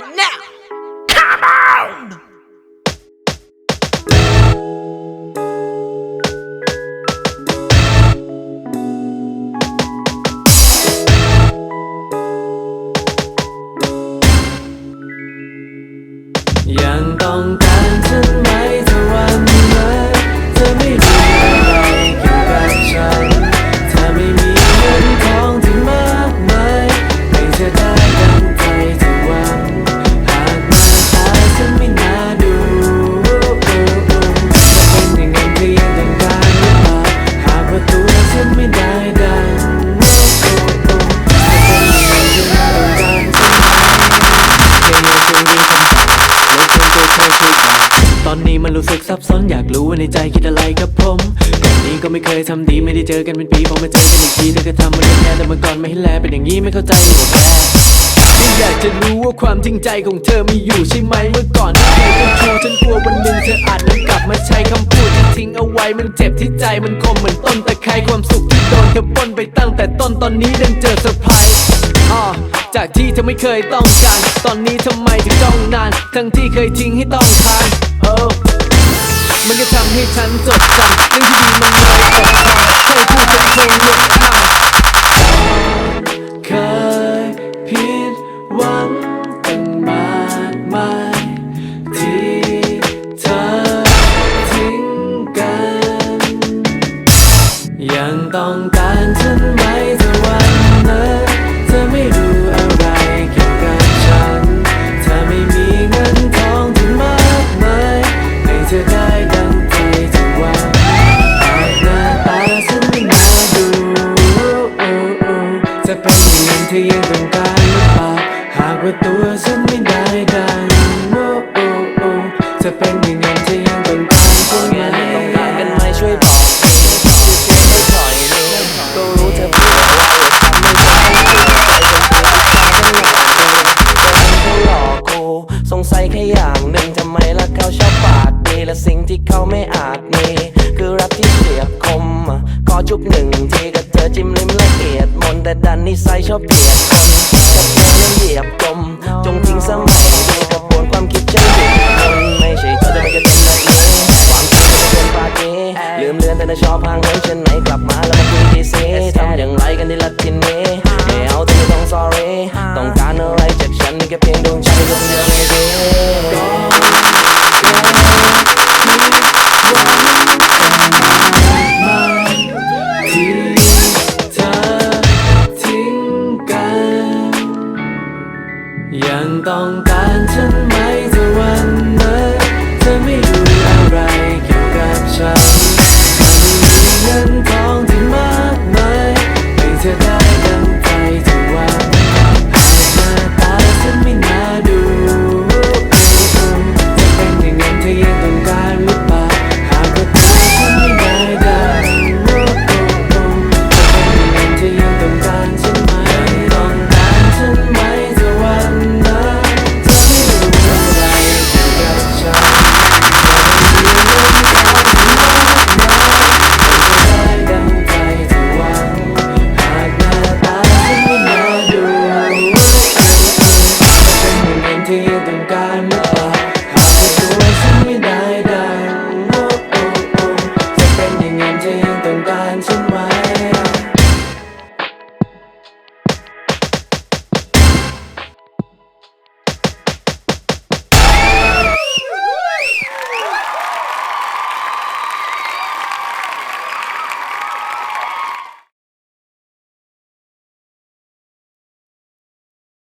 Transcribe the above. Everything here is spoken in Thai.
right now. รู้สึกซับซ้อนอยากรู้ว่าในใจคิดอะไรกับผมก่อนนี้ก็ไม่เคยทำดีไม่ได้เจอกันเป็นปีพอมาเจอกันอีกทีเธอก็ทำมันแย่แต่เมื่อก่อนไม่ให้แลเป็นอย่างนี้ไม่เข้าใจหัวแพ้ไม่อยากจะรู้ว่าความจริงใจของเธอมีอยู่ใช่ไหมเมื่อก่อนที่เคยเป็นชูฉันกลัววันหนึ่งเธออาจนั้นกลับมาใช้คำพูดที่ทิ้งเอาไว้มันเจ็บที่ใจมันคมเหมือนต้นตะไคร้ความสุขที่โดนเธอปล้นไปตั้งแต่ต้นตอนนี้ดันเจอเซอร์ไพรส์อ่าจากที่เธอไม่เคยต้องการ ตอนนี้ทำไมถึงต้องนาน ทั้งที่เคยทิ้งให้ต้องทานเออมัน ฉันจดจำเรื่องที่ดีมันน้อยแต่พอเคยพูดฉันคงหลุดคำเคยผิดหวังตั้งมากมายที่เธอทิ้งกัน ยังต้อง ธอยังต้องการหรือเปล่าหากว่าตัวฉันไม่ได้ดังจะเป็นย่างนั้นเธอยังต้องการใช่ไหมต้องการกันไหมช่วยบอกทีช่วยไม่ปล่อยเลยก็รู้เธอพูดอะไรอย่าทำให้ฉันคิดใจฉันหลอกเธอแต่ฉันเขาหลอกกูสงสัยแค่อย่างหนึ่งทำไมล่ะเขาชอบปากดีและสิ่งที่เขาไม่อาจมีคือรักที่เฉียบคม อจุบหนึ่งทีกับเธอจิ้มลิ้มละเอียดมนต์แต่ดันนิสัยชอบเบียดคนกับเธอนั้นเหยียบกลม จงทิ้งสมัยดีกับบวนความคิดฉันหยุดคนไม่ใช่เธอจะไม่กระเด็นแบบนี้ความคิดจะเป็นปากีลืมเลือนแต่เธอชอบห่างเหินฉันไหนกลับมาแล้วมาคุยทีสิทำอย่างไรกันดีละทีนี้ไม่เอาเธอไม่ต้อง sorry ต้องการอะไรจากฉันนี่แค่เพียงดวงใจ ยังต้องการฉันไหมเธอวัน